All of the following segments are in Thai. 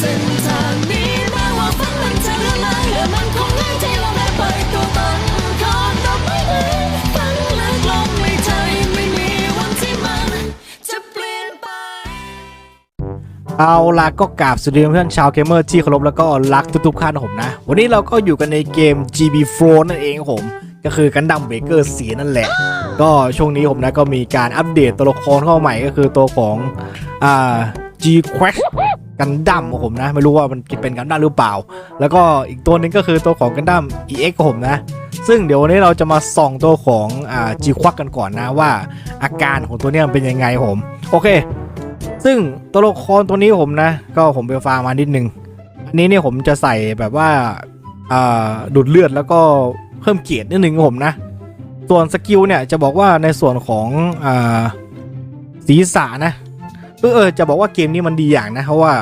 เส้นทางนี้แม้ว่าฝันมันจะละลายและมันคงง่ายที่เราได้ไปตัวตนคอนดอไม้เลยฝันลึกลงในใจไม่มีวันที่มัน จะเปลี่ยนไป เอาล่ะก็กราบสวัสดีเพื่อนชาวเกมเมอร์ที่เคารพแล้วก็รักทุกๆท่านนะผมนะ วันนี้เราก็อยู่กันในเกม GB4 นั่นเองครับผม ก็คือกันดั้มเบเกอร์สีนั่นแหละ ก็ช่วงนี้ผมนะก็มีการอัปเดตตัวละครเข้ามาใหม่ก็คือตัวของอ่า G Quest กันดั้มของผมนะ ไม่รู้ว่ามันเป็นกันดั้มหรือเปล่า แล้วก็อีกตัวหนึงก็คือตัวของกันดั้ม EX ของผมนะ ซึ่งเดี๋ยววันนี้เราจะมาส่องตัวของอ่า G Quest กันก่อนนะว่า อาการของตัวเนี้ยมันเป็นยังไงผม โอเค ซึ่งตัวละครตัวนี้ผมนะ ก็ผมไปฟาร์มมานิดนึงอันนี้เนี่ยผมจะใส่แบบว่าอ่าดูดเลือดแล้วก็เพิ่มเกียรตินิดนึงผมนะ ส่วนสกิลเนี่ยจะบอกว่าในส่วนของอ่าศีรษะนะ เออเออจะบอกว่าเกมนี้มันดีอย่างนะเพราะว่า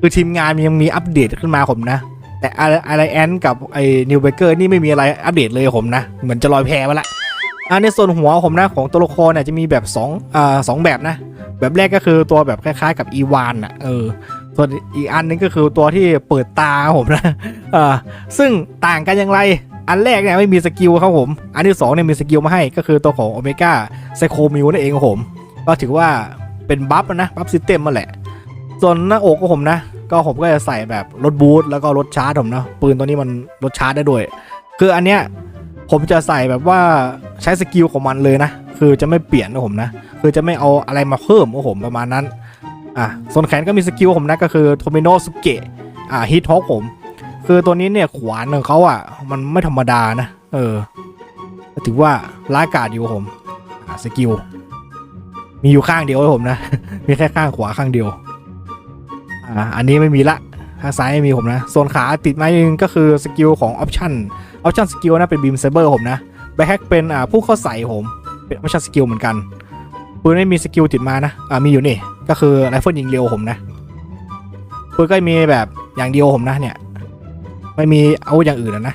คือทีมงานมันยังมีอัปเดตขึ้นมาผมนะ แต่อะไรแอนกับไอ้นิวเบเกอร์นี่ไม่มีอะไรอัปเดตเลยผมนะ เหมือนจะลอยแพไปละอ่าในส่วนหัวผมนะของตัวละครเนี่ยจะมีแบบ2อ่าสองแบบนะ แบบแรกก็คือตัวแบบคล้ายๆ กับอีวานอะเออส่วนอีกอันนึงก็คือตัวที่เปิดตาผมนะเออซึ่งต่างกันอย่างไรอันแรกเนี่ยไม่มีสกิลครับผม อันที่สองเนี่ยมีสกิลมาให้ก็คือตัวของโอเมก้าไซโคมิวนั่นเองครับผม ก็ถือว่า เป็นบัฟนะบัฟซิสเต็มมาแหละ ส่วนหน้าอกของผมนะ ก็ผมก็จะใส่แบบรถบูทแล้วก็รถชาร์จผมนะปืนตัวนี้มันรถชาร์จได้ด้วย คืออันเนี้ยผมจะใส่แบบว่าใช้สกิลของมันเลยนะ คือจะไม่เปลี่ยนนะผมนะ คือจะไม่เอาอะไรมาเพิ่มครับผมประมาณนั้น อะ ส่วนแขนก็มีสกิลผมนะก็คือโทมิโนสุเกะ อ่าฮิตฮอกผม คือตัวนี้เนี่ยขวานของเขาอะ มันไม่ธรรมดานะ เออ ถือว่าร้ากาจอยู่ผม อ่าสกิล มีอยู่ข้างเดียวผมนะ มีแค่ข้างขวาข้างเดียว อ่า อันนี้ไม่มีละ ข้างซ้ายไม่มีผมนะส่วนขาติดไม้นึงก็คือสกิลของออปชั่น ออปชั่นสกิลนะเป็นบีมเซเบอร์ผมนะ แบ็คแฮกเป็นอ่าผู้เข้าใส่ผม เป็นออปชั่นสกิลเหมือนกัน ปืนไม่มีสกิลติดมานะ อ่า มีอยู่นี่ ก็คือไรเฟิลยิงเร็วผมนะ ปืนก็มีแบบอย่างเดียวผมนะเนี่ย ไม่มีอาวุธอย่างอื่นนะนะ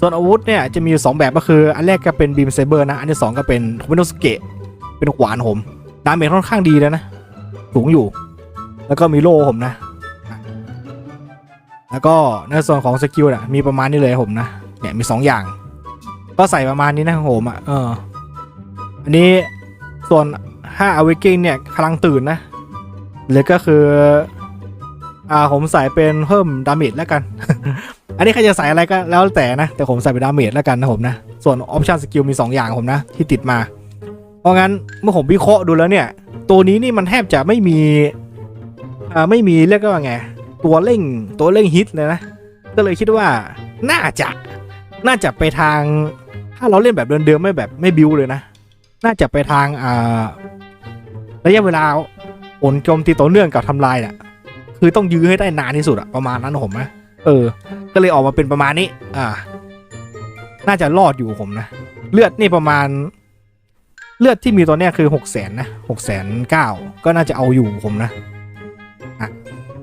ส่วนอาวุธเนี่ยจะมีอยู่สองแบบก็คืออันแรกก็เป็นบีมเซเบอร์นะ อันที่สองก็เป็นโทมิโนสเกะ เป็นขวานผมดาเมจค่อนข้างดีแล้วนะ สูงอยู่ แล้วก็มีโล่ผมนะ แล้วก็ในส่วนของสกิลน่ะมีประมาณนี้เลยผมนะ เนี่ยมีสองอย่าง ก็ใส่ประมาณนี้นะผมอะเออ อันนี้ส่วน5 awakening เนี่ยกำลังตื่นนะหรือก็คือ อ่าผมใส่เป็นเพิ่มดาเมจแล้วกัน อันนี้ใครจะใส่อะไรก็แล้วแต่นะ แต่ผมใส่เป็นดาเมจแล้วกันนะผมนะ ส่วนออปชันสกิลมี 2 อย่างผมนะ ที่ติดมา ราะงั้นเมื่อผมวิเคราะห์ดูแล้วเนี่ย ตัวนี้นี่มันแทบจะไม่มีอ่าไม่มีเรียกว่าไงตัวเร่งตัวเร่งฮิตเลยนะก็เลยคิดว่าน่าจะน่าจะไปทาง ถ้าเราเล่นแบบเดิมๆไม่แบบไม่บิวเลยนะ น่าจะไปทางอ่าระยะเวลาผลโจมตีต่อเนื่องกับทำลายเนี่ยคือต้องยื้อให้ได้นานที่สุดอะประมาณนั้นผมนะเออ ก็เลยออกมาเป็นประมาณนี้ อ่า น่าจะรอดอยู่ผมนะ เลือดนี่ประมาณ เลือดที่มีตัวเนี้ยคือหกแสนนะหกแสนเก้าก็น่าจะเอาอยู่ผมนะอะ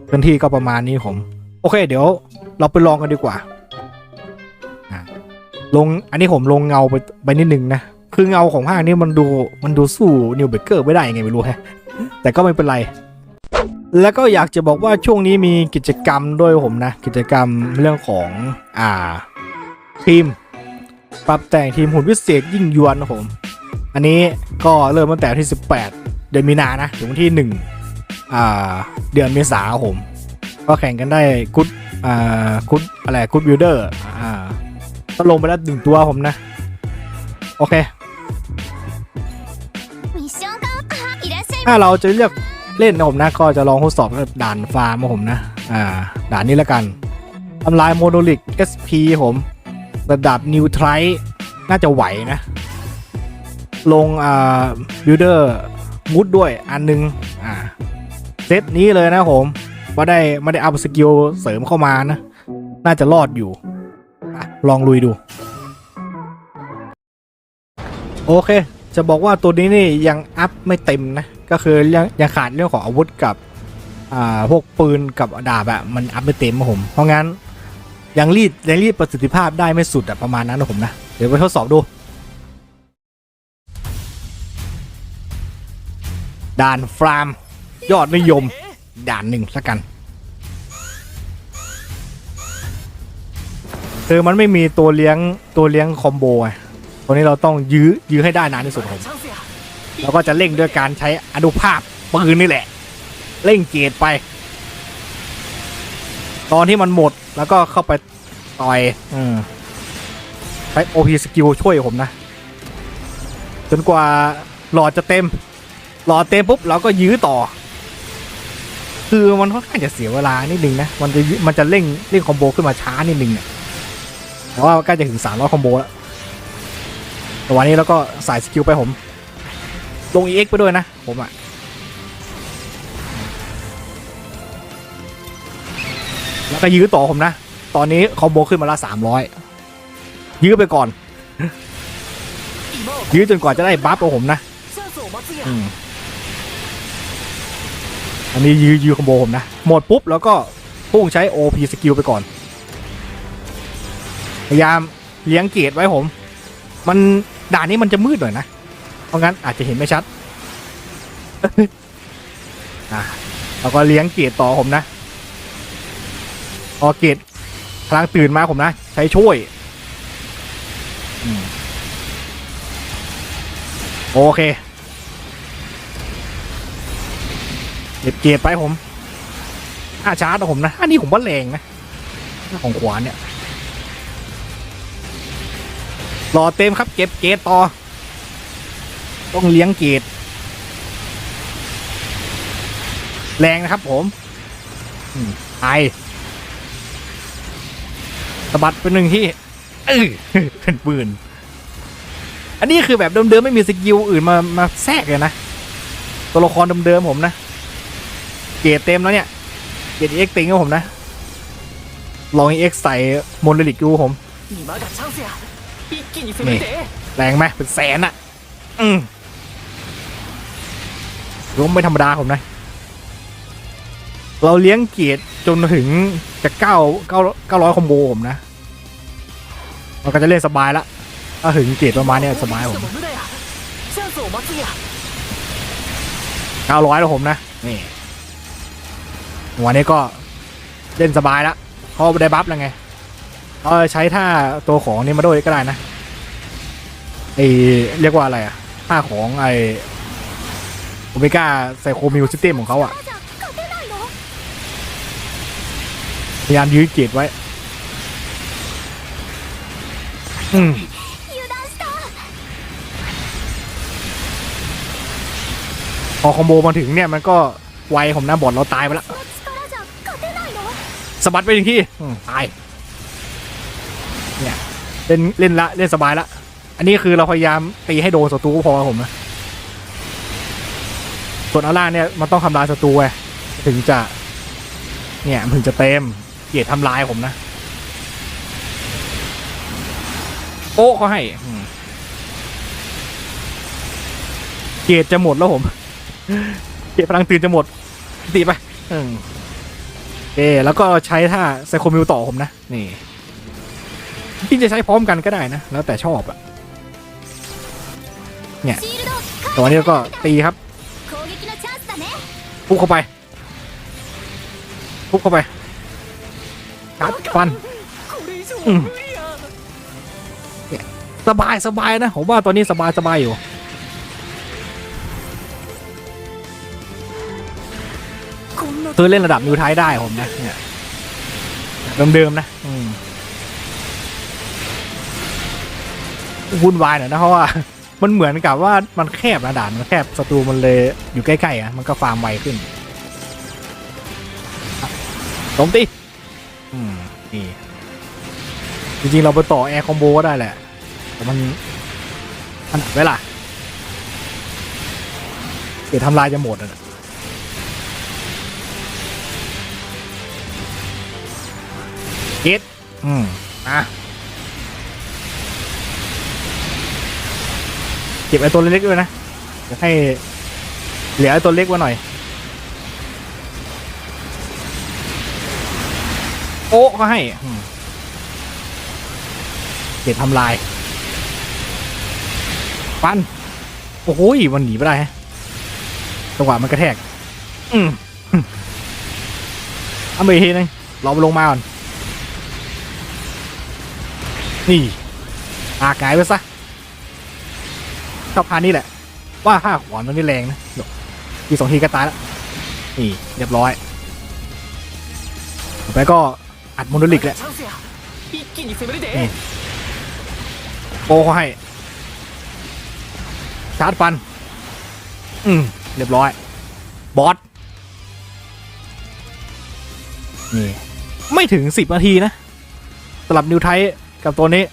พื้นที่ก็ประมาณนี้ผม โอเค เดี๋ยวเราไปลองกันดีกว่าอะลงอันนี้ผมลงเงาไปไปนิดนึงนะคือเงาของภาคนี้มันดูมันดูสู้นิวเบเกอร์ไม่ได้ยังไงไม่รู้แฮะแต่ก็ไม่เป็นไร แล้วก็อยากจะบอกว่าช่วงนี้มีกิจกรรมด้วยผมนะ กิจกรรมเรื่องของอ่าทีม ปรับแต่งทีมหุ่นพิเศษยิ่งยวนนะผม อันนี้ก็เริ่มตั้งแต่ที่ 18 เดือนมีนานะ ถึงที่1อ่าเดือนเมษาผม ก็แข่งกันได้กุ๊ดอ่ากุดอะไรกุ๊ดบิลเดอร์อ่าก็ลงไปแล้วหนึ่งตัวผมนะ โอเค ถ้าเราจะเลือกเล่นนะผมนะ ก็จะลองทดสอบด่านฟาร์มผมนะ อ่า ด่านนี้แล้วกันทำลายโมโนลิก SP ผม ระดับนิวไทร์น่าจะไหวนะ ลงอ่าบิลเดอร์มูดด้วยอันนึงอ่าเซตนี้เลยนะผมว่าได้ไม่ได้อัพสกิลเสริมเข้ามานะ น่าจะรอดอยู่อลองลุยดู โอเค จะบอกว่าตัวนี้นี่ยังอัพไม่เต็มนะ ก็คือยังยังขาดเรื่องของอาวุธกับพวกปืนกับดาบอะมันอัพไม่เต็มผม เพราะงั้นยังรีดยังรีดประสิทธิภาพได้ไม่สุดอะประมาณนั้นนะผมนะ เดี๋ยวไปทดสอบดู ด่านฟาร์ม ยอดนิยม ด่านหนึ่งสักกัน คือมันไม่มีตัวเลี้ยงตัวเลี้ยงคอมโบไงตัวนี้เราต้องยื้อยื้อให้ได้นานที่สุดผมแล้วก็จะเร่งด้วยการใช้อนุภาพปืนนี่แหละ เร่งเกตไป ตอนที่มันหมดแล้วก็เข้าไปต่อยอใช้โอพีสกิลช่วยผมนะ จนกว่าหลอดจะเต็ม หลอเต็มปุ๊บเราก็ยื้อต่อ คือมันค่อนข้างจะเสียเวลานิดนึงนะ มันจะมันจะเร่งเร่งคอมโบขึ้นมาช้านิดนึงเนี่ยเพราะว่าใกล้จะถึงสามร้อยคอมโบแล้วแต่วันนี้เราก็สายสกิลไปผม ลง EX ไปด้วยนะผมอะ่ะแล้วก็ยื้อต่อผมนะ ตอนนี้คอมโบขึ้นมาละสามร้อยยื้อไปก่อน ยื้อจนกว่าจะได้บัฟของผมนะ อืม อันนี้ยื้อยื้อคอมโบผมนะ หมดปุ๊บแล้วก็พุ่งใช้ OP สกิลไปก่อน พยายามเลี้ยงเกรดไว้ผม มันด่านนี้มันจะมืดหน่อยนะ เพราะงั้นอาจจะเห็นไม่ชัดอะแล้วก็เลี้ยงเกรดต่อผมนะพอเกรดพลังตื่นมาผมนะ ใช้ช่วยอโอเค เก็บเกรดไปผมห้าชาร์จของผมนะ อันนี้ผมว่าแรงนะ ของขวานเนี่ยรอเต็มครับ เก็บเกรดต่อ ต้องเลี้ยงเกรดแรงนะครับผมอืมไอสะบัดเป็นหนึ่งที่เออเป็นปืน อันนี้คือแบบเดิมๆ ไม่มีสกิลอื่นมามาแทรกเลยนะ ตัวละครเดิมๆผมนะ เกตเต็มแล้วเนี่ย เกรดเอ็กติงครับผมนะ ลองเอ็กใส่โมโนลิกดูผม นี่ แรงไหมเป็นแสนอะ อืมล้มไม่ธรรมดาผมนะ เราเลี้ยงเกียรติจนถึงจะเก้าเก้าเก้าร้อยคอมโบผมนะมันก็จะเล่นสบายละถ้าถึงเกียรติประมาณเนี้ยสบายผมเก้าร้อยแล้วผมนะ นี่ หัวนี้ก็เล่นสบายละเขาได้บัฟแล้วไงเออใช้ท่าตัวของนี่มาด้วยก็ได้นะไอเรียกว่าอะไรอะท่าของไอโอเมก้าไซโคมิวซิตี้ของเขาอะพยายามยื้อเกตไว้ อืมพอคอมโบมาถึงเนี่ยมันก็ไวผมน้าบอดเราตายไปแล้ว สะบัดไปหนึ่งที่อืมตายเนี่ยเล่นเล่นละเล่นสบายละ อันนี้คือเราพยายามตีให้โดนศัตรูก็พอครับผมนะส่วนอาร่าเนี่ยมันต้องทำลายศัตรูไงถึงจะ เนี่ยมันถึงจะเต็มเกียรติทำลายผมนะโอ้เขาให้อืมเกียรติจะหมดแล้วผม เกียรติพลังตื่นจะหมดตีไปอืม เอแล้วก็ใช้ท่าไซโคมิวต่อผมนะ นี่ที่จะใช้พร้อมกันก็ได้นะ แล้วแต่ชอบอะเนี่ยตอนนี้ก็ตีครับปุ๊บเข้าไปปุ๊บเข้าไปกัดฟันสบายสบายนะ ผมว่าตอนนี้สบายสบายอยู่ ซื้อเล่นระดับนิวไทยได้ผมนะเนี่ยเดิมๆนะวุ่นวายหน่อยนะเพราะว่ามันเหมือนกับว่ามันแคบนะด่านมันแคบศัตรูมันเลยอยู่ใกล้ๆอะมันก็ฟาร์มไวขึ้นตมตีอืมจริงๆ เราไปต่อแอร์คอมโบก็ได้แหละ แต่มันมันเวละเดี๋ยวทำลายจะหมดอะ คิดอืมอะเก็บไอ้ตัวเล็กๆด้วยนะเดี๋ยวให้เหลือไอ้ตัวเล็กไว้หน่อย โอ้เขาให้อืมเก็บทำลาย ปัน โอ้โหมันหนีไม่ได้ฮะจังหวะมันกระแทก อืมเอาไปอีกทีนึงรอมันลงมาก่อน นี่อากายไปซะชอบพานี่แหละ ว่าห้าขวานมันไม่แรงนะอีกสองทีก็ตายแล้ว นี่ เรียบร้อยต่อไปก็อัดโมโนลิกแหละโอ้ให้ ชาร์จฟัน อืม เรียบร้อย บอส นี่ ไม่ถึงสิบนาทีนะสำหรับนิวไทย กับตัวนี้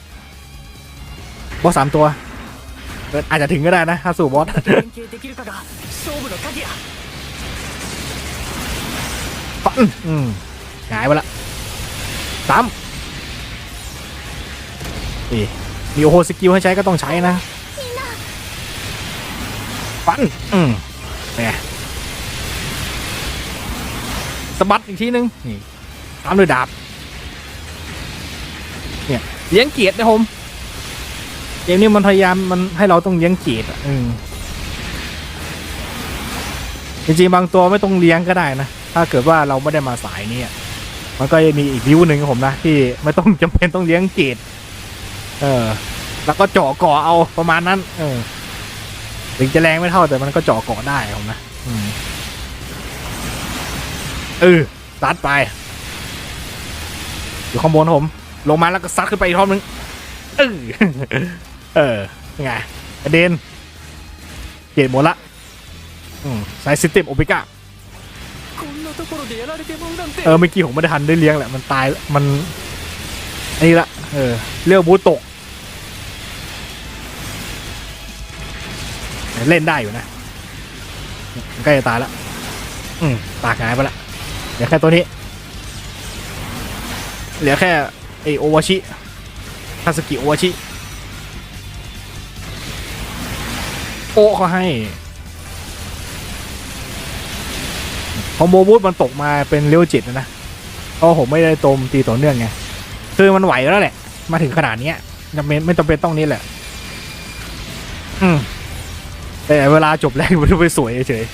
บอสสามตัว อาจจะถึงก็ได้นะฮาสูบอสปันอืมหายไปละตามนี่มีโอโหสกิลให้ใช้ก็ต้องใช้นะปันอืมเนี่สะบัดอีกทีนึงนี่ตามด้วยดาบ เลี้ยงเกียรตินะผมเกมนี้มันพยายามมันให้เราต้องเลี้ยงเกียรติอะอืมจริงๆบางตัวไม่ต้องเลี้ยงก็ได้นะ ถ้าเกิดว่าเราไม่ได้มาสายนี้มันก็จะมีอีกวิวหนึ่งผมนะที่ไม่ต้องจำเป็นต้องเลี้ยงเกียรติเออ แล้วก็เจาะก่อเอาประมาณนั้น เออ ถึงจะแรงไม่เท่าแต่มันก็เจาะเกาะได้ผมนะอืมเออซัดไป อยู่ข้างบนผม ลงมาแล้วก็ซัดขึ้นไปอีกรอบนึงเออเออไงกระเด็นเกียดหมดละสายซิสเต็มโอปิก้าเออเมื่อกี้ผมไม่ได้ทันได้เลี้ยงแหละ มันตายมันอันนี้ละเออเรียกบูตก เล่นได้อยู่นะใกล้จะตายแล้วอืมตากหายไปละเหลือแค่ตัวนี้ เหลือแค่ ไอโอวาชิคาสกิโอวาชิโอ้เขาให้พอโมบูธมันตกมาเป็นเลเวลเจ็ดนะนะเพราะผมไม่ได้โจมตีต่อเนื่องไงคือมันไหวแล้วแหละ มาถึงขนาดนี้จำเป็นไม่จำเป็นต้องนี้แหละ อืมแต่เวลาจบแรกมันไปสวยเฉย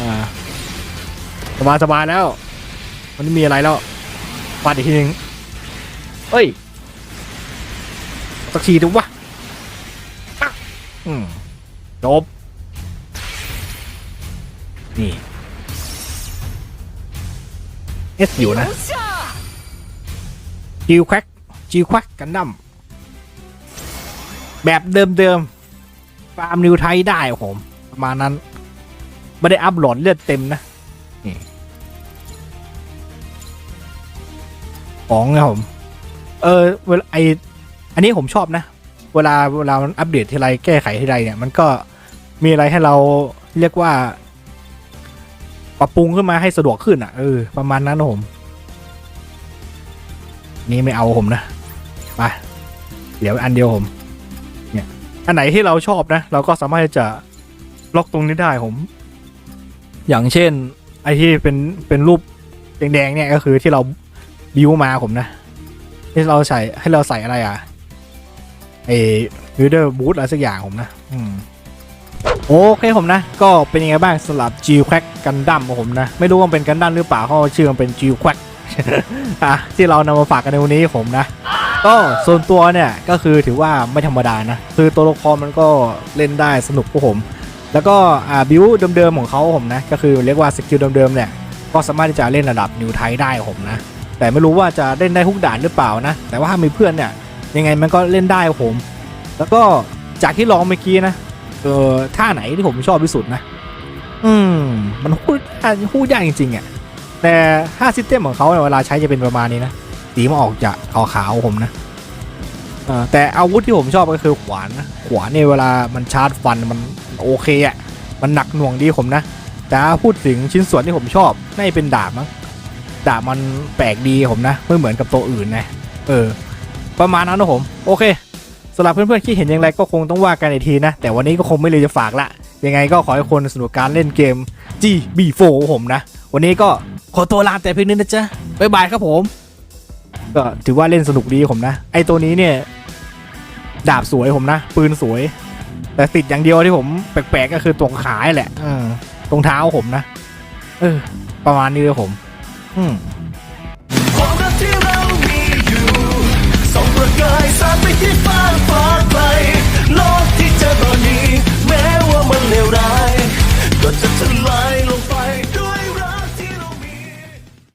อ่าสบายสบายแล้ว มันไม่มีอะไรแล้ว ฟาดอีกทีนึงเอ้ยสักทีดูวะจบ นี่เอสอยู่นะจิวแควักจิวแควักกันดั้มแบบเดิมๆฟาร์มนิวไทยได้ผม ประมาณนั้น ไม่ได้อัพหลอดเลือดเต็มนะนี่ ของนะผมเออเวลาไออันนี้ผมชอบนะ เวลาเวลามันอัปเดตทีไรแก้ไขทีไรเนี่ย มันก็มีอะไรให้เราเรียกว่า ปรับปรุงขึ้นมาให้สะดวกขึ้นอะเออประมาณนั้นนะผม นี่ไม่เอาผมนะไปเดี๋ยวอันเดียวผม เนี่ย อันไหนที่เราชอบนะ เราก็สามารถจะล็อกตรงนี้ได้ผม อย่างเช่น ไอที่เป็นเป็นรูปแดงๆเนี่ยก็คือที่เรา บิวมาผมนะที่เราใส่ให้เราใส่อะไรอะไอวิเดอร์บูทอะไรสักอย่างผมนะอืมโอเคผมนะ ก็เป็นยังไงบ้างสำหรับ G Quack กันดั้มของผมนะ ไม่รู้ว่ามันเป็นกันดั้มหรือเปล่าเพราชื่อมันเป็น G Quack อะที่เรานำมาฝากกันในวันนี้ผมนะ ก็ส่วนตัวเนี่ยก็คือถือว่าไม่ธรรมดานะ คือตัวละครมันก็เล่นได้สนุกพวกผม แล้วก็อ่าบิวเดิมๆของเขาผมนะ ก็คือเรียกว่าสกิลเดิมๆเนี่ยก็สามารถที่จะเล่นระดับนิวไทได้ผมนะ แต่ไม่รู้ว่าจะเล่นได้ทุกด่านหรือเปล่านะ แต่ว่าถ้ามีเพื่อนเนี่ยยังไงมันก็เล่นได้ครับผม แล้วก็จากที่ลองเมื่อกี้นะเออท่าไหนที่ผมชอบที่สุดนะ อืม มันพูดพูดยากจริงๆอะแต่ถ้าซิสเต็มของเขาเวลาใช้จะเป็นประมาณนี้นะสีมันออกจากขาวๆผมนะเออแต่อาวุธที่ผมชอบก็คือขวานนะขวานเนี่ยเวลามันชาร์จฟันมันโอเคอะมันหนักหน่วงดีผมนะ แต่พูดถึงชิ้นส่วนที่ผมชอบน่าจะเป็นดาบมั้ง ดาบมันแปลกดีผมนะ ไม่เหมือนกับตัวอื่นนะ เออ ประมาณนั้นนะผม โอเคสำหรับเพื่อนๆที่เห็นอย่างไรก็คงต้องว่ากันอีกทีนะ แต่วันนี้ก็คงไม่เลยจะฝากละ ยังไงก็ขอให้คนสนุกการเล่นเกม GB4 ของผมนะ วันนี้ก็ขอตัวลาแต่เพียงนี้นะจ๊ะบ๊ายบายครับผม ก็ถือว่าเล่นสนุกดีผมนะ ไอตัวนี้เนี่ย ดาบสวยผมนะ ปืนสวย แต่ติดอย่างเดียวที่ผมแปลกๆก็คือตรงขาแหละเออตรงเท้าผมนะ เออ ประมาณนี้เลยผม อืม